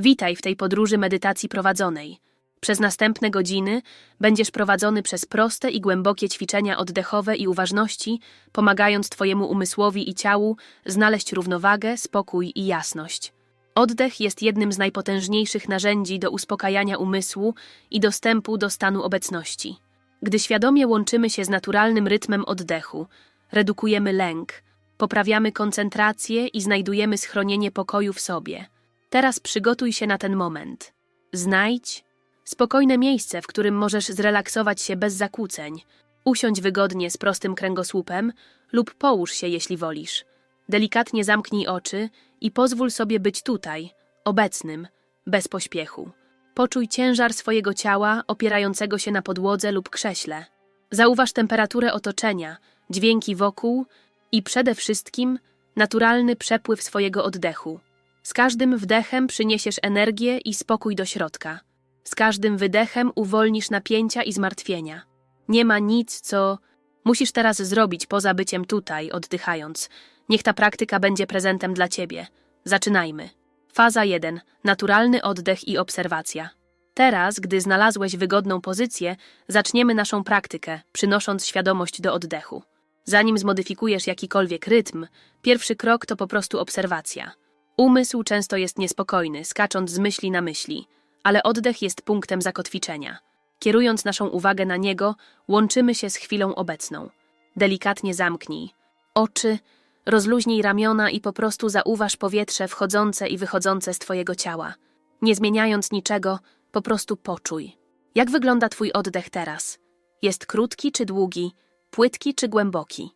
Witaj w tej podróży medytacji prowadzonej. Przez następne godziny będziesz prowadzony przez proste i głębokie ćwiczenia oddechowe i uważności, pomagając Twojemu umysłowi i ciału znaleźć równowagę, spokój i jasność. Oddech jest jednym z najpotężniejszych narzędzi do uspokajania umysłu i dostępu do stanu obecności. Gdy świadomie łączymy się z naturalnym rytmem oddechu, redukujemy lęk, poprawiamy koncentrację i znajdujemy schronienie pokoju w sobie. Teraz przygotuj się na ten moment. Znajdź spokojne miejsce, w którym możesz zrelaksować się bez zakłóceń. Usiądź wygodnie z prostym kręgosłupem lub połóż się, jeśli wolisz. Delikatnie zamknij oczy i pozwól sobie być tutaj, obecnym, bez pośpiechu. Poczuj ciężar swojego ciała opierającego się na podłodze lub krześle. Zauważ temperaturę otoczenia, dźwięki wokół i przede wszystkim naturalny przepływ swojego oddechu. Z każdym wdechem przyniesiesz energię i spokój do środka. Z każdym wydechem uwolnisz napięcia i zmartwienia. Nie ma nic, co musisz teraz zrobić poza byciem tutaj, oddychając. Niech ta praktyka będzie prezentem dla ciebie. Zaczynajmy. Faza 1. Naturalny oddech i obserwacja. Teraz, gdy znalazłeś wygodną pozycję, zaczniemy naszą praktykę, przynosząc świadomość do oddechu. Zanim zmodyfikujesz jakikolwiek rytm, pierwszy krok to po prostu obserwacja. Umysł często jest niespokojny, skacząc z myśli na myśli, ale oddech jest punktem zakotwiczenia. Kierując naszą uwagę na niego, łączymy się z chwilą obecną. Delikatnie zamknij oczy, rozluźnij ramiona i po prostu zauważ powietrze wchodzące i wychodzące z Twojego ciała. Nie zmieniając niczego, po prostu poczuj. Jak wygląda Twój oddech teraz? Jest krótki czy długi, płytki czy głęboki?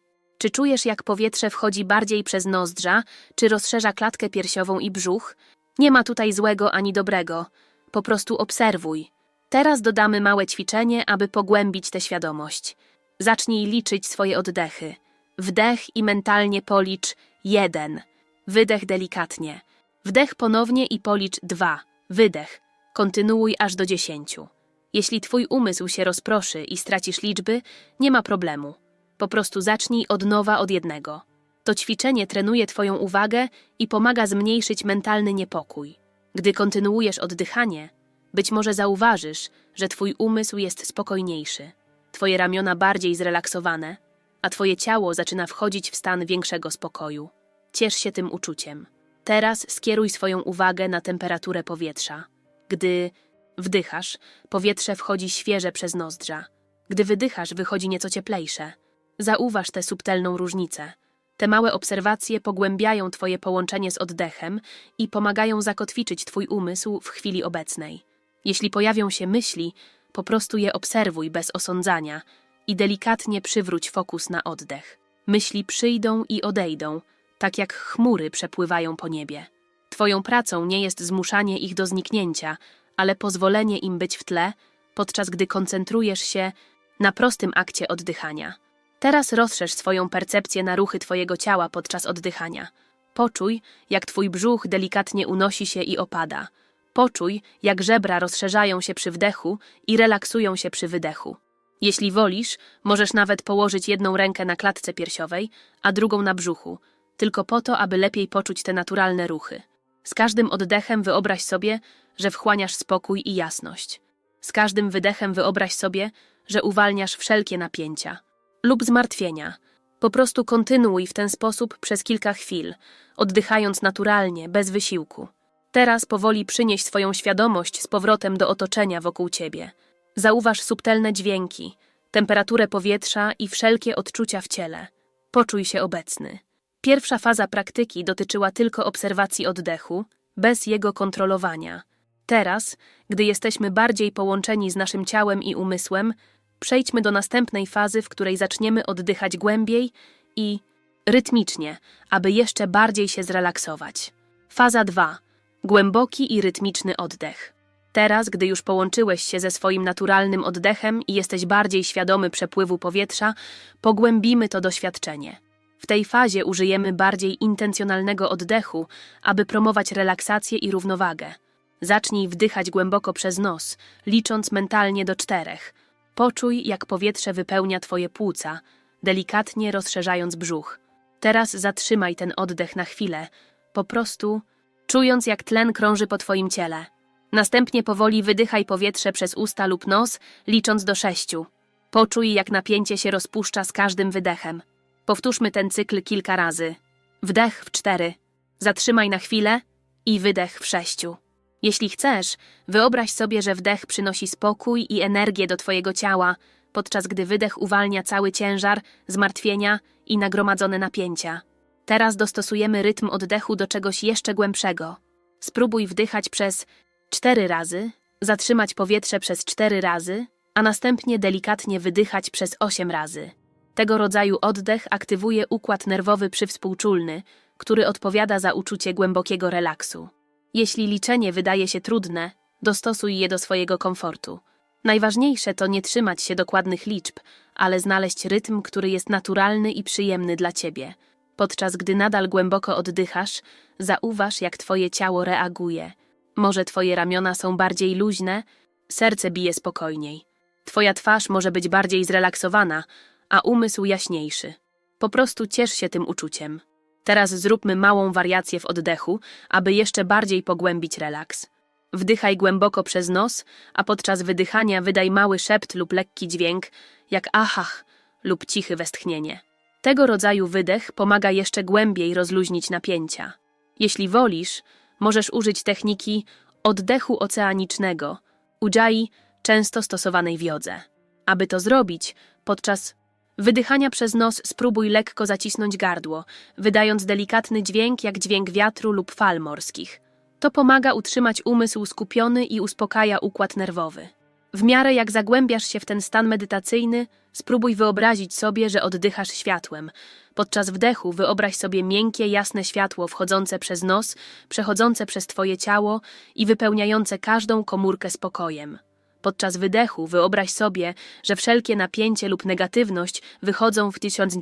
Czy czujesz, jak powietrze wchodzi bardziej przez nozdrza, czy rozszerza klatkę piersiową i brzuch? Nie ma tutaj złego ani dobrego. Po prostu obserwuj. Teraz dodamy małe ćwiczenie, aby pogłębić tę świadomość. Zacznij liczyć swoje oddechy. Wdech i mentalnie policz jeden. Wydech delikatnie. Wdech ponownie i policz dwa. Wydech. Kontynuuj aż do dziesięciu. Jeśli twój umysł się rozproszy i stracisz liczby, nie ma problemu. Po prostu zacznij od nowa od jednego. To ćwiczenie trenuje Twoją uwagę i pomaga zmniejszyć mentalny niepokój. Gdy kontynuujesz oddychanie, być może zauważysz, że Twój umysł jest spokojniejszy, Twoje ramiona bardziej zrelaksowane, a Twoje ciało zaczyna wchodzić w stan większego spokoju. Ciesz się tym uczuciem. Teraz skieruj swoją uwagę na temperaturę powietrza. Gdy wdychasz, powietrze wchodzi świeże przez nozdrza. Gdy wydychasz, wychodzi nieco cieplejsze. Zauważ tę subtelną różnicę. Te małe obserwacje pogłębiają Twoje połączenie z oddechem i pomagają zakotwiczyć Twój umysł w chwili obecnej. Jeśli pojawią się myśli, po prostu je obserwuj bez osądzania i delikatnie przywróć fokus na oddech. Myśli przyjdą i odejdą, tak jak chmury przepływają po niebie. Twoją pracą nie jest zmuszanie ich do zniknięcia, ale pozwolenie im być w tle, podczas gdy koncentrujesz się na prostym akcie oddychania. Teraz rozszerz swoją percepcję na ruchy Twojego ciała podczas oddychania. Poczuj, jak Twój brzuch delikatnie unosi się i opada. Poczuj, jak żebra rozszerzają się przy wdechu i relaksują się przy wydechu. Jeśli wolisz, możesz nawet położyć jedną rękę na klatce piersiowej, a drugą na brzuchu, tylko po to, aby lepiej poczuć te naturalne ruchy. Z każdym oddechem wyobraź sobie, że wchłaniasz spokój i jasność. Z każdym wydechem wyobraź sobie, że uwalniasz wszelkie napięcia lub zmartwienia. Po prostu kontynuuj w ten sposób przez kilka chwil, oddychając naturalnie, bez wysiłku. Teraz powoli przynieś swoją świadomość z powrotem do otoczenia wokół ciebie. Zauważ subtelne dźwięki, temperaturę powietrza i wszelkie odczucia w ciele. Poczuj się obecny. Pierwsza faza praktyki dotyczyła tylko obserwacji oddechu, bez jego kontrolowania. Teraz, gdy jesteśmy bardziej połączeni z naszym ciałem i umysłem, przejdźmy do następnej fazy, w której zaczniemy oddychać głębiej i rytmicznie, aby jeszcze bardziej się zrelaksować. Faza 2. Głęboki i rytmiczny oddech. Teraz, gdy już połączyłeś się ze swoim naturalnym oddechem i jesteś bardziej świadomy przepływu powietrza, pogłębimy to doświadczenie. W tej fazie użyjemy bardziej intencjonalnego oddechu, aby promować relaksację i równowagę. Zacznij wdychać głęboko przez nos, licząc mentalnie do czterech. Poczuj, jak powietrze wypełnia Twoje płuca, delikatnie rozszerzając brzuch. Teraz zatrzymaj ten oddech na chwilę. Po prostu czując jak tlen krąży po twoim ciele. Następnie powoli wydychaj powietrze przez usta lub nos, licząc do sześciu. Poczuj, jak napięcie się rozpuszcza z każdym wydechem. Powtórzmy ten cykl kilka razy. Wdech w cztery, zatrzymaj na chwilę i wydech w sześciu. Jeśli chcesz, wyobraź sobie, że wdech przynosi spokój i energię do twojego ciała, podczas gdy wydech uwalnia cały ciężar, zmartwienia i nagromadzone napięcia. Teraz dostosujemy rytm oddechu do czegoś jeszcze głębszego. Spróbuj wdychać przez cztery razy, zatrzymać powietrze przez cztery razy, a następnie delikatnie wydychać przez osiem razy. Tego rodzaju oddech aktywuje układ nerwowy przywspółczulny, który odpowiada za uczucie głębokiego relaksu. Jeśli liczenie wydaje się trudne, dostosuj je do swojego komfortu. Najważniejsze to nie trzymać się dokładnych liczb, ale znaleźć rytm, który jest naturalny i przyjemny dla ciebie. Podczas gdy nadal głęboko oddychasz, zauważ, jak twoje ciało reaguje. Może twoje ramiona są bardziej luźne, serce bije spokojniej. Twoja twarz może być bardziej zrelaksowana, a umysł jaśniejszy. Po prostu ciesz się tym uczuciem. Teraz zróbmy małą wariację w oddechu, aby jeszcze bardziej pogłębić relaks. Wdychaj głęboko przez nos, a podczas wydychania wydaj mały szept lub lekki dźwięk, jak achach lub cichy westchnienie. Tego rodzaju wydech pomaga jeszcze głębiej rozluźnić napięcia. Jeśli wolisz, możesz użyć techniki oddechu oceanicznego, ujjayi, często stosowanej w jodze. Aby to zrobić, podczas wydychania przez nos spróbuj lekko zacisnąć gardło, wydając delikatny dźwięk jak dźwięk wiatru lub fal morskich. To pomaga utrzymać umysł skupiony i uspokaja układ nerwowy. W miarę jak zagłębiasz się w ten stan medytacyjny, spróbuj wyobrazić sobie, że oddychasz światłem. Podczas wdechu wyobraź sobie miękkie, jasne światło wchodzące przez nos, przechodzące przez twoje ciało i wypełniające każdą komórkę spokojem. Podczas wydechu wyobraź sobie, że wszelkie napięcie lub negatywność wychodzą w tysiąc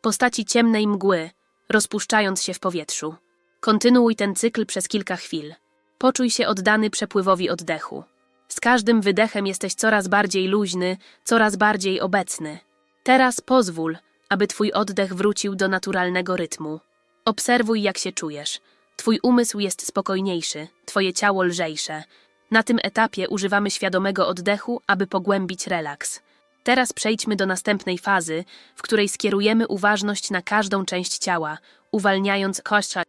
postaci ciemnej mgły, rozpuszczając się w powietrzu. Kontynuuj ten cykl przez kilka chwil. Poczuj się oddany przepływowi oddechu. Z każdym wydechem jesteś coraz bardziej luźny, coraz bardziej obecny. Teraz pozwól, aby twój oddech wrócił do naturalnego rytmu. Obserwuj, jak się czujesz. Twój umysł jest spokojniejszy, twoje ciało lżejsze. Na tym etapie używamy świadomego oddechu, aby pogłębić relaks. Teraz przejdźmy do następnej fazy, w której skierujemy uważność na każdą część ciała, uwalniając kościa,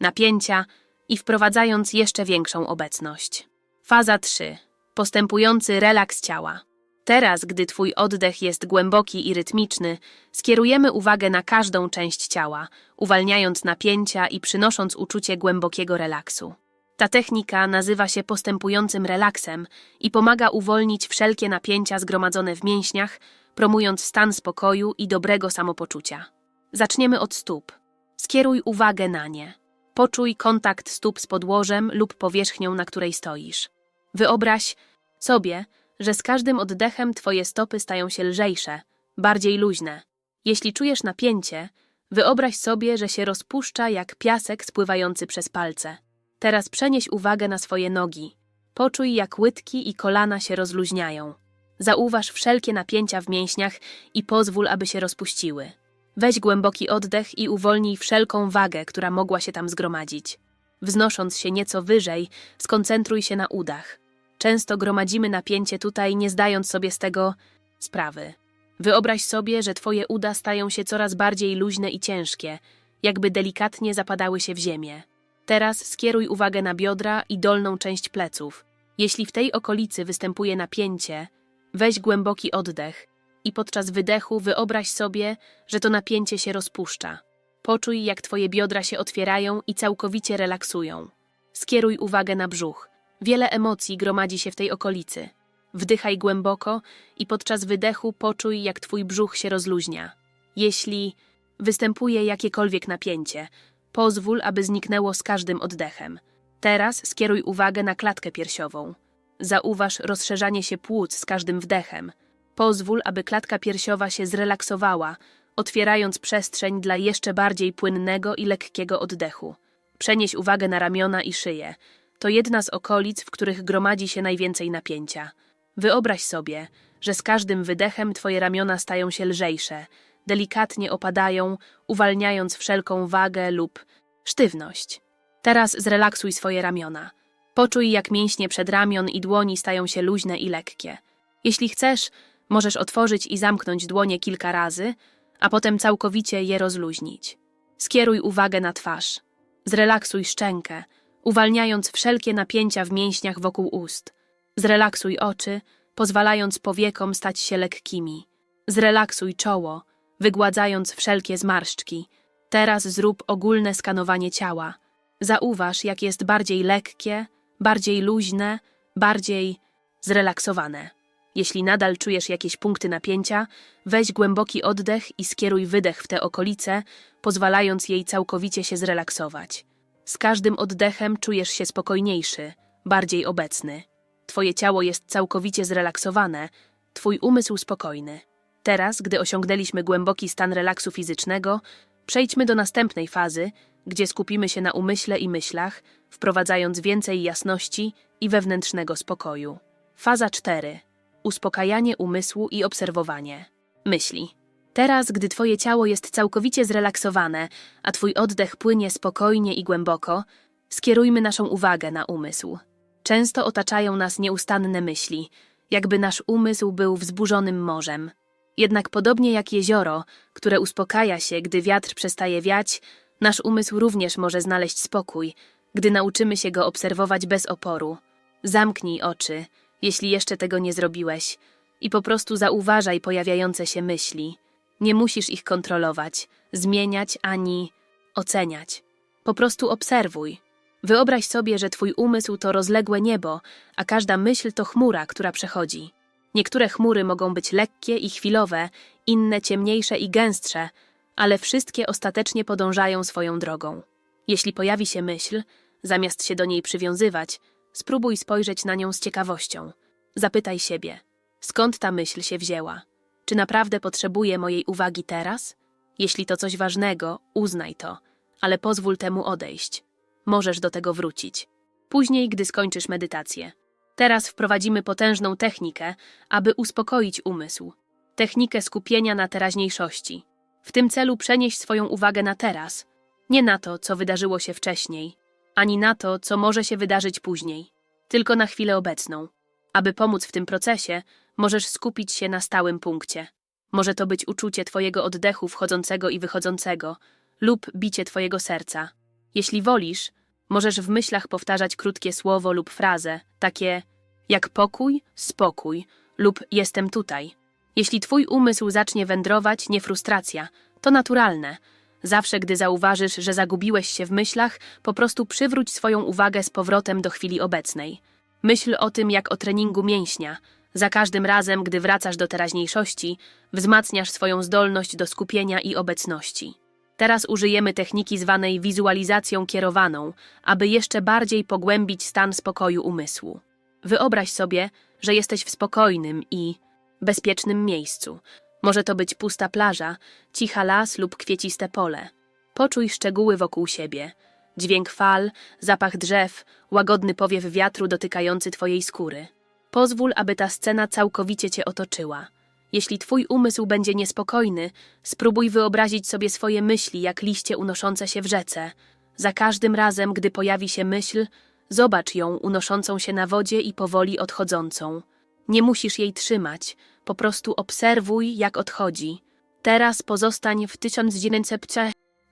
napięcia i wprowadzając jeszcze większą obecność. Faza 3. Postępujący relaks ciała. Teraz, gdy Twój oddech jest głęboki i rytmiczny, skierujemy uwagę na każdą część ciała, uwalniając napięcia i przynosząc uczucie głębokiego relaksu. Ta technika nazywa się postępującym relaksem i pomaga uwolnić wszelkie napięcia zgromadzone w mięśniach, promując stan spokoju i dobrego samopoczucia. Zaczniemy od stóp. Skieruj uwagę na nie. Poczuj kontakt stóp z podłożem lub powierzchnią, na której stoisz. Wyobraź sobie, że z każdym oddechem twoje stopy stają się lżejsze, bardziej luźne. Jeśli czujesz napięcie, wyobraź sobie, że się rozpuszcza jak piasek spływający przez palce. Teraz przenieś uwagę na swoje nogi. Poczuj, jak łydki i kolana się rozluźniają. Zauważ wszelkie napięcia w mięśniach i pozwól, aby się rozpuściły. Weź głęboki oddech i uwolnij wszelką wagę, która mogła się tam zgromadzić. Wznosząc się nieco wyżej, skoncentruj się na udach. Często gromadzimy napięcie tutaj, nie zdając sobie z tego sprawy. Wyobraź sobie, że twoje uda stają się coraz bardziej luźne i ciężkie, jakby delikatnie zapadały się w ziemię. Teraz skieruj uwagę na biodra i dolną część pleców. Jeśli w tej okolicy występuje napięcie, weź głęboki oddech i podczas wydechu wyobraź sobie, że to napięcie się rozpuszcza. Poczuj, jak twoje biodra się otwierają i całkowicie relaksują. Skieruj uwagę na brzuch. Wiele emocji gromadzi się w tej okolicy. Wdychaj głęboko i podczas wydechu poczuj, jak twój brzuch się rozluźnia. Jeśli występuje jakiekolwiek napięcie, pozwól, aby zniknęło z każdym oddechem. Teraz skieruj uwagę na klatkę piersiową. Zauważ rozszerzanie się płuc z każdym wdechem. Pozwól, aby klatka piersiowa się zrelaksowała, otwierając przestrzeń dla jeszcze bardziej płynnego i lekkiego oddechu. Przenieś uwagę na ramiona i szyję. To jedna z okolic, w których gromadzi się najwięcej napięcia. Wyobraź sobie, że z każdym wydechem twoje ramiona stają się lżejsze, delikatnie opadają, uwalniając wszelką wagę lub sztywność. Teraz zrelaksuj swoje ramiona. Poczuj, jak mięśnie przedramion i dłoni stają się luźne i lekkie. Jeśli chcesz, możesz otworzyć i zamknąć dłonie kilka razy, a potem całkowicie je rozluźnić. Skieruj uwagę na twarz. Zrelaksuj szczękę, uwalniając wszelkie napięcia w mięśniach wokół ust. Zrelaksuj oczy, pozwalając powiekom stać się lekkimi. Zrelaksuj czoło, wygładzając wszelkie zmarszczki. Teraz zrób ogólne skanowanie ciała. Zauważ, jak jest bardziej lekkie, bardziej luźne, bardziej zrelaksowane. Jeśli nadal czujesz jakieś punkty napięcia, weź głęboki oddech i skieruj wydech w te okolice, pozwalając jej całkowicie się zrelaksować. Z każdym oddechem czujesz się spokojniejszy, bardziej obecny. Twoje ciało jest całkowicie zrelaksowane, twój umysł spokojny. Teraz, gdy osiągnęliśmy głęboki stan relaksu fizycznego, przejdźmy do następnej fazy, gdzie skupimy się na umyśle i myślach, wprowadzając więcej jasności i wewnętrznego spokoju. Faza 4. Uspokajanie umysłu i obserwowanie. Myśli. Teraz, gdy twoje ciało jest całkowicie zrelaksowane, a twój oddech płynie spokojnie i głęboko, skierujmy naszą uwagę na umysł. Często otaczają nas nieustanne myśli, jakby nasz umysł był wzburzonym morzem. Jednak podobnie jak jezioro, które uspokaja się, gdy wiatr przestaje wiać, nasz umysł również może znaleźć spokój, gdy nauczymy się go obserwować bez oporu. Zamknij oczy, jeśli jeszcze tego nie zrobiłeś, i po prostu zauważaj pojawiające się myśli. Nie musisz ich kontrolować, zmieniać ani oceniać. Po prostu obserwuj. Wyobraź sobie, że twój umysł to rozległe niebo, a każda myśl to chmura, która przechodzi. Niektóre chmury mogą być lekkie i chwilowe, inne ciemniejsze i gęstsze, ale wszystkie ostatecznie podążają swoją drogą. Jeśli pojawi się myśl, zamiast się do niej przywiązywać, spróbuj spojrzeć na nią z ciekawością. Zapytaj siebie, skąd ta myśl się wzięła? Czy naprawdę potrzebuje mojej uwagi teraz? Jeśli to coś ważnego, uznaj to, ale pozwól temu odejść. Możesz do tego wrócić. Później, gdy skończysz medytację. Teraz wprowadzimy potężną technikę, aby uspokoić umysł. Technikę skupienia na teraźniejszości. W tym celu przenieś swoją uwagę na teraz, nie na to, co wydarzyło się wcześniej, ani na to, co może się wydarzyć później, tylko na chwilę obecną. Aby pomóc w tym procesie, możesz skupić się na stałym punkcie. Może to być uczucie Twojego oddechu wchodzącego i wychodzącego, lub bicie Twojego serca. Jeśli wolisz, możesz w myślach powtarzać krótkie słowo lub frazę, takie jak pokój, spokój lub jestem tutaj. Jeśli Twój umysł zacznie wędrować, nie frustracja, to naturalne. Zawsze, gdy zauważysz, że zagubiłeś się w myślach, po prostu przywróć swoją uwagę z powrotem do chwili obecnej. Myśl o tym jak o treningu mięśnia. Za każdym razem, gdy wracasz do teraźniejszości, wzmacniasz swoją zdolność do skupienia i obecności. Teraz użyjemy techniki zwanej wizualizacją kierowaną, aby jeszcze bardziej pogłębić stan spokoju umysłu. Wyobraź sobie, że jesteś w spokojnym i bezpiecznym miejscu. Może to być pusta plaża, cicha las lub kwieciste pole. Poczuj szczegóły wokół siebie. Dźwięk fal, zapach drzew, łagodny powiew wiatru dotykający twojej skóry. Pozwól, aby ta scena całkowicie cię otoczyła. Jeśli twój umysł będzie niespokojny, spróbuj wyobrazić sobie swoje myśli jak liście unoszące się w rzece. Za każdym razem, gdy pojawi się myśl, zobacz ją unoszącą się na wodzie i powoli odchodzącą. Nie musisz jej trzymać, po prostu obserwuj, jak odchodzi. Teraz pozostań w 1900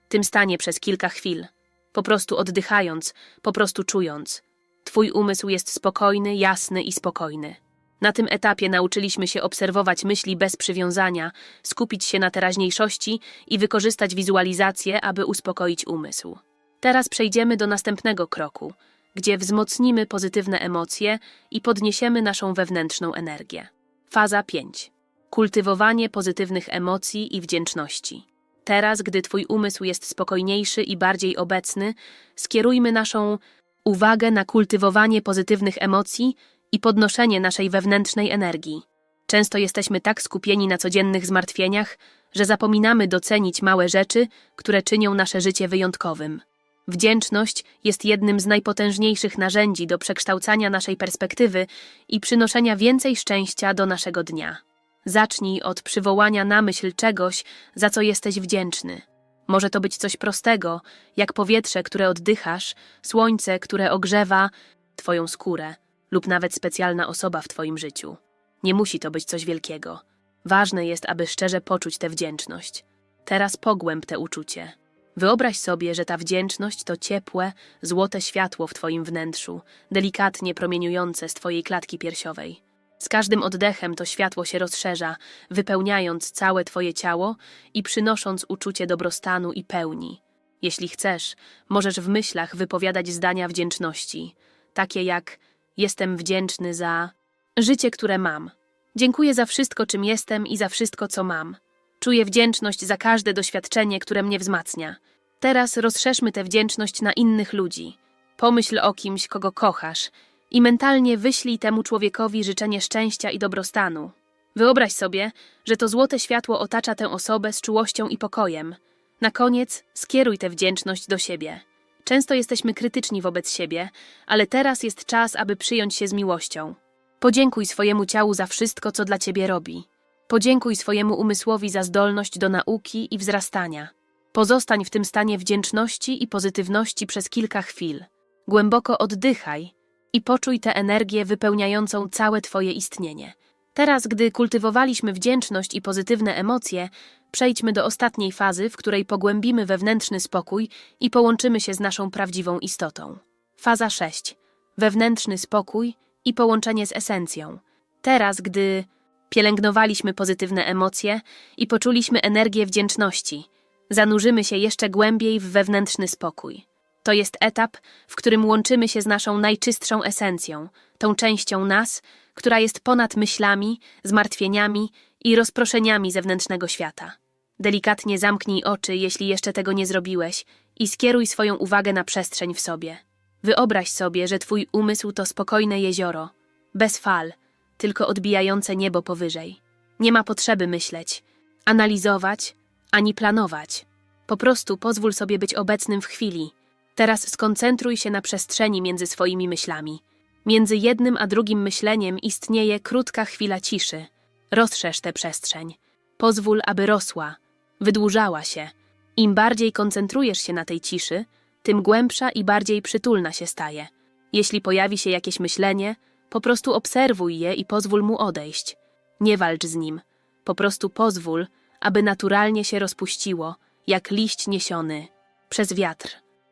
tym stanie przez kilka chwil, po prostu oddychając, po prostu czując. Twój umysł jest spokojny, jasny i spokojny. Na tym etapie nauczyliśmy się obserwować myśli bez przywiązania, skupić się na teraźniejszości i wykorzystać wizualizację, aby uspokoić umysł. Teraz przejdziemy do następnego kroku, gdzie wzmocnimy pozytywne emocje i podniesiemy naszą wewnętrzną energię. Faza 5. Kultywowanie pozytywnych emocji i wdzięczności. Teraz, gdy Twój umysł jest spokojniejszy i bardziej obecny, skierujmy naszą uwagę na kultywowanie pozytywnych emocji i podnoszenie naszej wewnętrznej energii. Często jesteśmy tak skupieni na codziennych zmartwieniach, że zapominamy docenić małe rzeczy, które czynią nasze życie wyjątkowym. Wdzięczność jest jednym z najpotężniejszych narzędzi do przekształcania naszej perspektywy i przynoszenia więcej szczęścia do naszego dnia. Zacznij od przywołania na myśl czegoś, za co jesteś wdzięczny. Może to być coś prostego, jak powietrze, które oddychasz, słońce, które ogrzewa twoją skórę, lub nawet specjalna osoba w twoim życiu. Nie musi to być coś wielkiego. Ważne jest, aby szczerze poczuć tę wdzięczność. Teraz pogłęb te uczucie. Wyobraź sobie, że ta wdzięczność to ciepłe, złote światło w twoim wnętrzu, delikatnie promieniujące z twojej klatki piersiowej. Z każdym oddechem to światło się rozszerza, wypełniając całe twoje ciało i przynosząc uczucie dobrostanu i pełni. Jeśli chcesz, możesz w myślach wypowiadać zdania wdzięczności, takie jak jestem wdzięczny za życie, które mam. Dziękuję za wszystko, czym jestem i za wszystko, co mam. Czuję wdzięczność za każde doświadczenie, które mnie wzmacnia. Teraz rozszerzmy tę wdzięczność na innych ludzi. Pomyśl o kimś, kogo kochasz i mentalnie wyślij temu człowiekowi życzenie szczęścia i dobrostanu. Wyobraź sobie, że to złote światło otacza tę osobę z czułością i pokojem. Na koniec skieruj tę wdzięczność do siebie. Często jesteśmy krytyczni wobec siebie, ale teraz jest czas, aby przyjąć się z miłością. Podziękuj swojemu ciału za wszystko, co dla ciebie robi. Podziękuj swojemu umysłowi za zdolność do nauki i wzrastania. Pozostań w tym stanie wdzięczności i pozytywności przez kilka chwil. Głęboko oddychaj i poczuj tę energię wypełniającą całe Twoje istnienie. Teraz, gdy kultywowaliśmy wdzięczność i pozytywne emocje, przejdźmy do ostatniej fazy, w której pogłębimy wewnętrzny spokój i połączymy się z naszą prawdziwą istotą. Faza 6. Wewnętrzny spokój i połączenie z esencją. Teraz, gdy pielęgnowaliśmy pozytywne emocje i poczuliśmy energię wdzięczności, zanurzymy się jeszcze głębiej w wewnętrzny spokój. To jest etap, w którym łączymy się z naszą najczystszą esencją, tą częścią nas, która jest ponad myślami, zmartwieniami i rozproszeniami zewnętrznego świata. Delikatnie zamknij oczy, jeśli jeszcze tego nie zrobiłeś, i skieruj swoją uwagę na przestrzeń w sobie. Wyobraź sobie, że twój umysł to spokojne jezioro, bez fal, tylko odbijające niebo powyżej. Nie ma potrzeby myśleć, analizować ani planować. Po prostu pozwól sobie być obecnym w chwili. Teraz skoncentruj się na przestrzeni między swoimi myślami. Między jednym a drugim myśleniem istnieje krótka chwila ciszy. Rozszerz tę przestrzeń. Pozwól, aby rosła, wydłużała się. Im bardziej koncentrujesz się na tej ciszy, tym głębsza i bardziej przytulna się staje. Jeśli pojawi się jakieś myślenie, po prostu obserwuj je i pozwól mu odejść. Nie walcz z nim. Po prostu pozwól, aby naturalnie się rozpuściło, jak liść niesiony przez wiatr.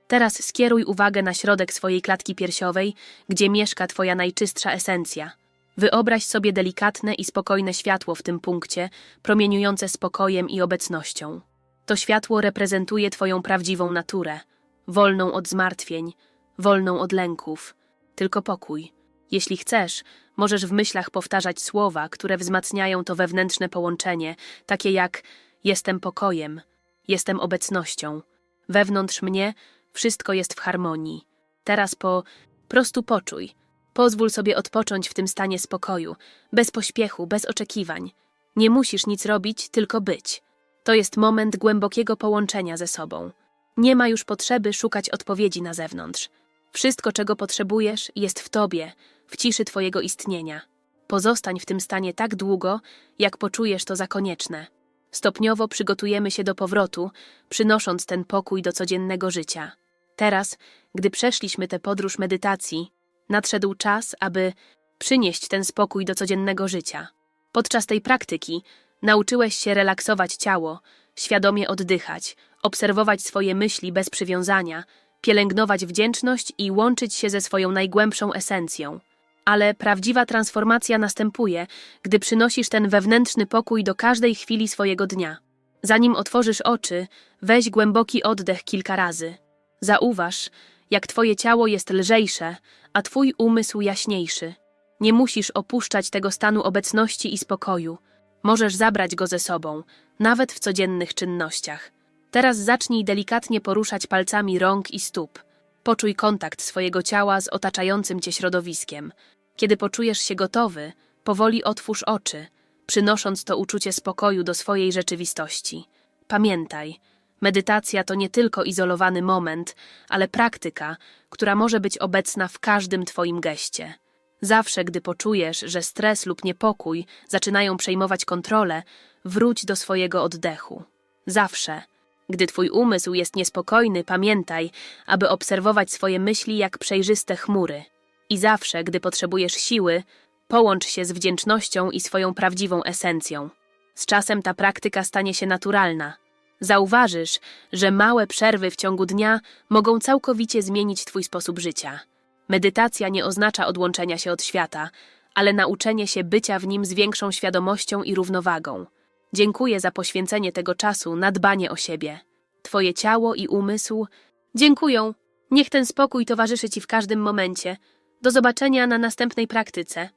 Teraz skieruj uwagę na środek swojej klatki piersiowej, gdzie mieszka Twoja najczystsza esencja. Wyobraź sobie delikatne i spokojne światło w tym punkcie, promieniujące spokojem i obecnością. To światło reprezentuje Twoją prawdziwą naturę, wolną od zmartwień, wolną od lęków. Tylko pokój. Jeśli chcesz, możesz w myślach powtarzać słowa, które wzmacniają to wewnętrzne połączenie, takie jak jestem pokojem, jestem obecnością. Wewnątrz mnie wszystko jest w harmonii. Teraz po prostu poczuj. Pozwól sobie odpocząć w tym stanie spokoju, bez pośpiechu, bez oczekiwań. Nie musisz nic robić, tylko być. To jest moment głębokiego połączenia ze sobą. Nie ma już potrzeby szukać odpowiedzi na zewnątrz. Wszystko, czego potrzebujesz, jest w tobie, w ciszy twojego istnienia. Pozostań w tym stanie tak długo, jak poczujesz to za konieczne. Stopniowo przygotujemy się do powrotu, przynosząc ten pokój do codziennego życia. Teraz, gdy przeszliśmy tę podróż medytacji, nadszedł czas, aby przynieść ten spokój do codziennego życia. Podczas tej praktyki nauczyłeś się relaksować ciało, świadomie oddychać, obserwować swoje myśli bez przywiązania, pielęgnować wdzięczność i łączyć się ze swoją najgłębszą esencją. Ale prawdziwa transformacja następuje, gdy przynosisz ten wewnętrzny pokój do każdej chwili swojego dnia. Zanim otworzysz oczy, weź głęboki oddech kilka razy. Zauważ, jak twoje ciało jest lżejsze, a twój umysł jaśniejszy. Nie musisz opuszczać tego stanu obecności i spokoju. Możesz zabrać go ze sobą, nawet w codziennych czynnościach. Teraz zacznij delikatnie poruszać palcami rąk i stóp. Poczuj kontakt swojego ciała z otaczającym cię środowiskiem. Kiedy poczujesz się gotowy, powoli otwórz oczy, przynosząc to uczucie spokoju do swojej rzeczywistości. Pamiętaj, medytacja to nie tylko izolowany moment, ale praktyka, która może być obecna w każdym twoim geście. Zawsze, gdy poczujesz, że stres lub niepokój zaczynają przejmować kontrolę, wróć do swojego oddechu. Zawsze, Gdy twój umysł jest niespokojny, pamiętaj, aby obserwować swoje myśli jak przejrzyste chmury. I zawsze, gdy potrzebujesz siły, połącz się z wdzięcznością i swoją prawdziwą esencją. Z czasem ta praktyka stanie się naturalna. Zauważysz, że małe przerwy w ciągu dnia mogą całkowicie zmienić twój sposób życia. Medytacja nie oznacza odłączenia się od świata, ale nauczenie się bycia w nim z większą świadomością i równowagą. Dziękuję za poświęcenie tego czasu na dbanie o siebie. Twoje ciało i umysł dziękują. Niech ten spokój towarzyszy Ci w każdym momencie. Do zobaczenia na następnej praktyce.